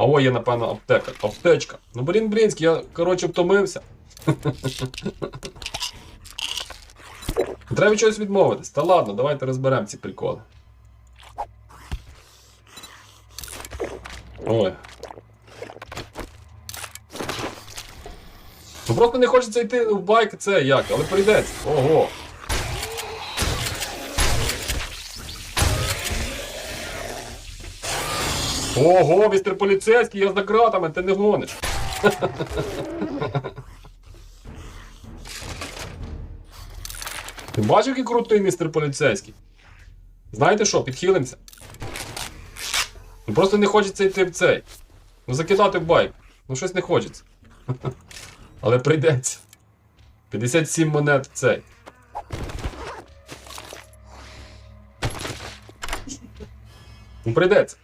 А ой, є, напевно, аптека. Аптечка. Ну, блін, блінський, я, коротше, втомився. Треба чогось відмовитись. Та ладно, давайте розберемо ці приколи. Ой. Ну просто не хочеться йти в байк, це як, але прийдеться. Ого. Ого, містер поліцейський, я за ґратами, ти не гониш. Ти бачив, який крутий містер поліцейський? Знаєте що, підхилимося? Ну просто не хочеться йти в цей. Ну закидати в байк. Ну щось не хочеться. Але прийдеться. 57 монет в цей. Ну прийдеться.